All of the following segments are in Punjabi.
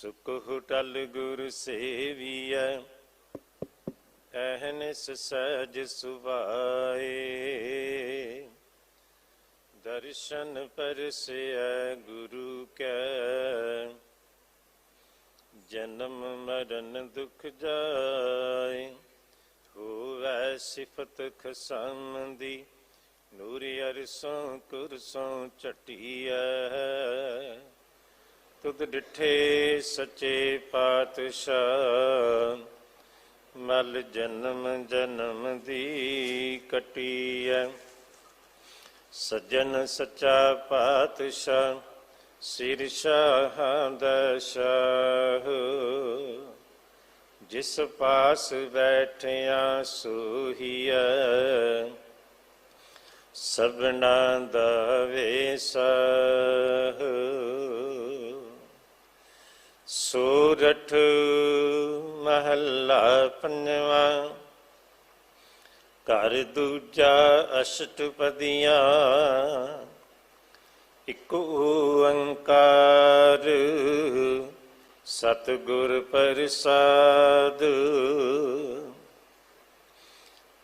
ਸੁਖ ਟਲ ਗੁਰ ਸੇਵੀਐ ਅਹਨਿਸ ਸਹਿਜ ਸੁਭਾਏ। ਦਰਸ਼ਨ ਪਰਸਿਐ ਗੁਰੂ ਕੈ, ਜਨਮ ਮਰਨ ਦੁਖ ਜਾਏ। ਹੋਵੈ ਸਿਫਤ ਖਸਮ ਦੀ ਨੂਰ ਅਰਸੋਂ ਕੁਰਸੋਂ ਚਟੀਐ ਤੁਧ ਡਿਠੇ ਸੱਚੇ ਪਾਤਸ਼ਾਹ, ਮਲ ਜਨਮ ਜਨਮ ਦੀ ਕਟੀਐ। ਸੱਜਣ ਸੱਚਾ ਪਾਤਸ਼ਾਹ, ਸਿਰ ਸ਼ਾਹਾਂ ਦਾ ਸ਼ਾਹ। ਜਿਸ ਪਾਸ ਬੈਠਿਆ ਸੋਹੀਐ, ਸਭਨਾ ਦਾ ਵੇਸਹ ਸੂਰਠ ਮਹੱਲਾ ਪੰਜਵਾ। ਘਰ ਦੂਜਾ ਅਸ਼ਟਪਦੀਆਂ। ਇਕ ਓੰਕਾਰ। ਸਤਿਗੁਰ ਪ੍ਰਸਾਦ।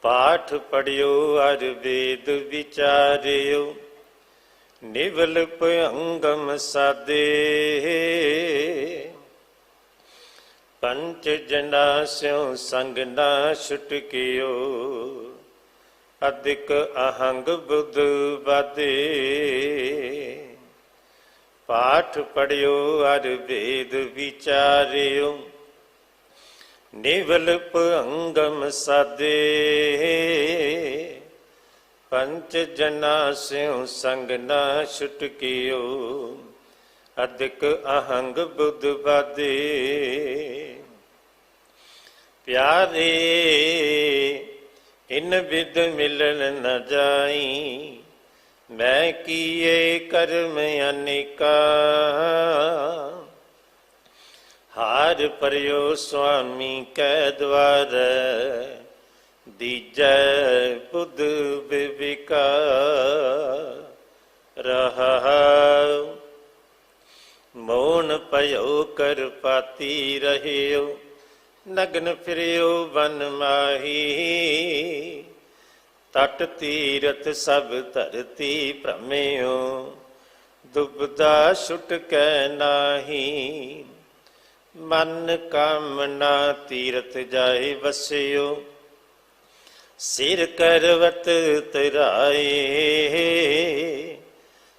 ਪਾਠ ਪੜਿਓ, ਅਰ ਵੇਦ ਵਿਚਾਰਿਓ। ਨਿਵਲ ਭੰਗਮ ਸਾਦੇ। ਪੰਚ ਜਨਾ ਸਿਉ ਸੰਗ ਨਾ ਛੁਟਕਿਓ ਅਧਿਕ ਅਹੰਗ ਬੁੱਧ ਬਾਦੇ ਪਾਠ ਪੜਿਓ, ਅਰ ਵੇਦ ਵਿਚਾਰਿਓ। ਨਿਵਲ ਭੰਗਮ ਸਾਦੇ ਪੰਚ ਜਨਾ ਸਿਉ ਸੰਗ ਨਾ ਛੁਟਕਿਓ ਅਦਿਕ ਅਹੰਗ ਬੁੱਧ ਬਾਦੇ ਪਿਆਰੇ, ਇਨ ਵਿਦ ਮਿਲਨ ਨ ਜਾਈ। ਮੈਂ ਕੀਏ ਕਰਮ ਅਨੇਕਾ। ਹਾਰ ਪਰਿਓ ਸੁਆਮੀ ਕੈ ਦਵਾਰ। ਦੀਜੈ ਬੁੱਧ ਬਿਵਿਕਾ। ਰਹਾ ਮੋਨ ਪਇਓ ਕਰ ਪਾਤੀ ਰਹਿਓ। ਨਗਨ ਫਿਰਿਓ ਵਨ ਮਾਹੀ। ਤਟ ਤੀਰਤ ਸਭ ਧਰਤੀ ਭ੍ਰਮਿਓ। ਦੁਬਦਾ ਛੁਟ ਕੈ ਨਾਹੀ। ਮਨ ਕਾਮਨਾ ਤੀਰਤ ਜਾਏ ਵਸਿਓ। ਸਿਰ ਕਰਵਤ ਤਰਾਏ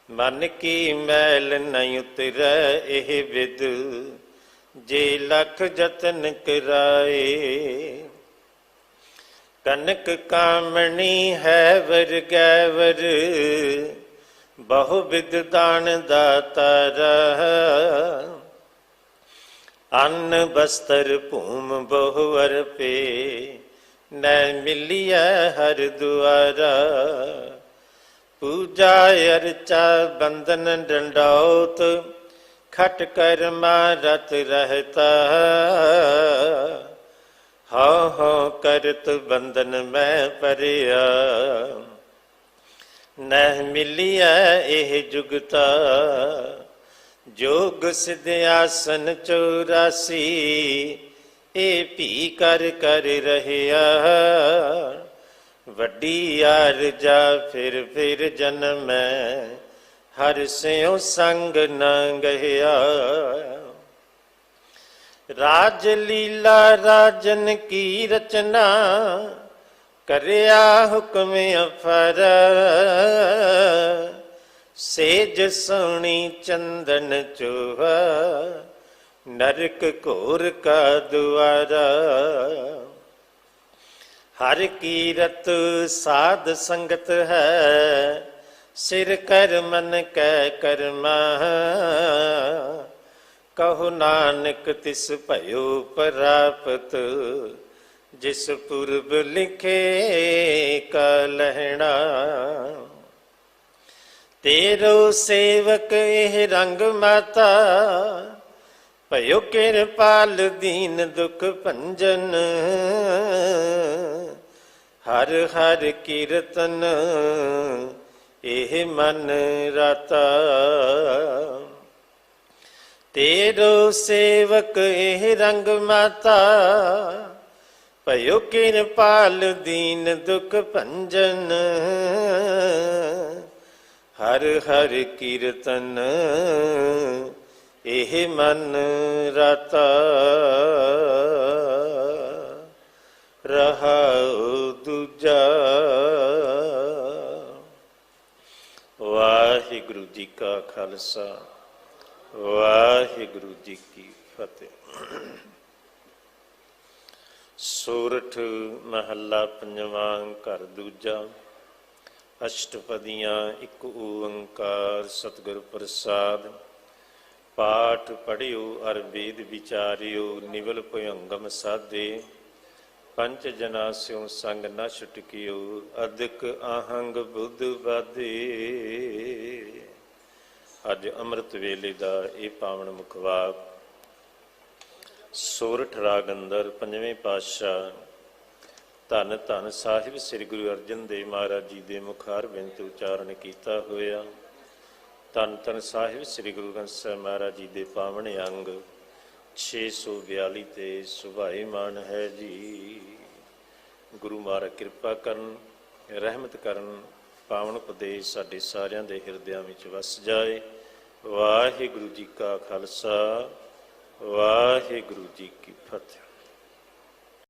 ਮਨ ਕੀ ਮੈਲ ਨਹੀਂ ਉਤਰੈ ਇਹ ਵਿਦ। ਜੇ ਲਖ ਜਤਨ ਕਰਾਏ, ਕਨਕ ਕਾਮਣੀ ਹੈ ਵਰ ਗੈਵਰ, ਬਹੁ ਵਿਦ ਦਾਨ ਦਾਤਰ ਅੰਨ ਬਸਤਰ ਭੂਮ ਬਹੁ ਅਰਪੇ, ਨੈ ਮਿਲਿਆ ਹਰ ਦੁਆਰਾ। ਪੂਜਾ ਅਰਚਾ ਬੰਦਨ ਡੰਡੌਤ ਖਟ ਕਰਮਾ ਰਤ ਰਹਤਾ। ਹਾਂ ਹਾਂ ਕਰਤ ਬੰਦਨ ਮੈਂ ਪਰਿਆ ਨਹਿ ਮਿਲਿਆ ਇਹ ਜੁਗਤਾ। ਜੋਗ ਸਿਧ ਆਸਨ 84 ਇਹ ਭੀ ਕਰ ਕਰ ਰਹਿਆ। ਵੱਡੀ ਅਰਜਾ ਫਿਰ ਫਿਰ ਜਨਮੈ। ਹਰ ਸਿਉ ਸੰਗ ਨਾ ਗਹਿਆ ਰਾਜ ਲੀਲਾ ਰਾਜਨ ਕੀ ਰਚਨਾ, ਕਰਿਆ ਹੁਕਮ ਅਫਰ। ਸੇਜ ਸੋਣੀ ਚੰਦਨ ਚੋਹਾ, ਨਰਕ ਘੋਰ ਕਾ ਦੁਆਰਾ। ਹਰ ਕੀਰਤ ਸਾਧ ਸੰਗਤ ਹੈ ਸਿਰ ਕਰ ਮਨ ਕੈ ਕਰਮਾ, ਕਹੋ ਨਾਨਕ ਤਿਸ ਭਇਓ ਪ੍ਰਾਪਤ, ਜਿਸ ਪੁਰਬ ਲਿਖੇ ਕਾ ਲਹਿਣਾ। ਤੇਰੋ ਸੇਵਕ ਇਹ ਰੰਗ ਮਾਤਾ, ਭਇਓ ਕਿਰਪਾਲ ਦੀਨ ਦੁਖ ਭੰਜਨ। ਹਰ ਹਰ ਕੀਰਤਨ ਇਹ ਮਨ ਰਤਾ। ਤੇਰੋ ਸੇਵਕ ਇਹ ਰੰਗ ਮਾਤਾ। ਭਇਓ ਕਿਰਪਾਲ ਦੀਨ ਦੁਖ ਭੰਜਨ। ਹਰ ਹਰ ਕੀਰਤਨ ਇਹ ਮਨ ਰਤਾ। ਰਹਾਉ ਦੂਜਾ ਵਾਹਿਗੁਰੂ ਜੀ ਕਾ ਖਾਲਸਾ, ਵਾਹਿਗੁਰੂ ਜੀ ਕੀ ਫਤਿਹ। ਸੂਰਠ ਮਹੱਲਾ ਪੰਜਵਾਂ ਘਰ ਦੂਜਾ, ਅਸ਼ਟਪਦੀਆਂ ਇੱਕ ਓੰਕਾਰ ਸਤਿਗੁਰ ਪ੍ਰਸਾਦ। ਪਾਠ ਪੜਿਓ ਅਰ ਵੇਦ ਵਿਚਾਰਿਓ, ਨਿਵਲ ਭਯੰਗਮ ਸਾਦੇ ਪੰਚ ਜਨਾ ਸਿਉ ਸੰਗ ਨ ਛੁਟਕਿਓ ਅਦਿਕ ਆਹੰਗ ਬੁੱਧ ਬਾਦੇ ਅੱਜ ਅੰਮ੍ਰਿਤ ਵੇਲੇ ਦਾ ਇਹ ਪਾਵਨ ਮੁਖਵਾਕ ਸੋਰਠ ਰਾਗ ਅੰਦਰ ਪੰਜਵੇਂ ਪਾਤਸ਼ਾਹ ਧੰਨ ਧੰਨ ਸਾਹਿਬ ਸ੍ਰੀ ਗੁਰੂ ਅਰਜਨ ਦੇਵ ਮਹਾਰਾਜ ਜੀ ਦੇ ਮੁਖਾਰ ਬਿੰਤ ਉਚਾਰਨ ਕੀਤਾ ਹੋਇਆ। ਧੰਨ ਧੰਨ ਸਾਹਿਬ ਸ੍ਰੀ ਗੁਰੂ ਗ੍ਰੰਥ ਸਾਹਿਬ ਮਹਾਰਾਜ ਜੀ ਦੇ ਪਾਵਨ ਅੰਗ। 642 ਤੇ ਸੁਭਾਈਮਾਨ ਹੈ ਜੀ। ਗੁਰੂ ਮਹਾਰਾਜ ਕਿਰਪਾ ਕਰਨ, ਰਹਿਮਤ ਕਰਨ, ਪਾਵਨ ਉਪਦੇਸ਼ ਸਾਡੇ ਸਾਰਿਆਂ ਦੇ ਹਿਰਦਿਆਂ ਵਿੱਚ ਵਸ ਜਾਏ। ਵਾਹਿਗੁਰੂ ਜੀ ਕਾ ਖਾਲਸਾ, ਵਾਹਿਗੁਰੂ ਜੀ ਕੀ ਫਤਿਹ।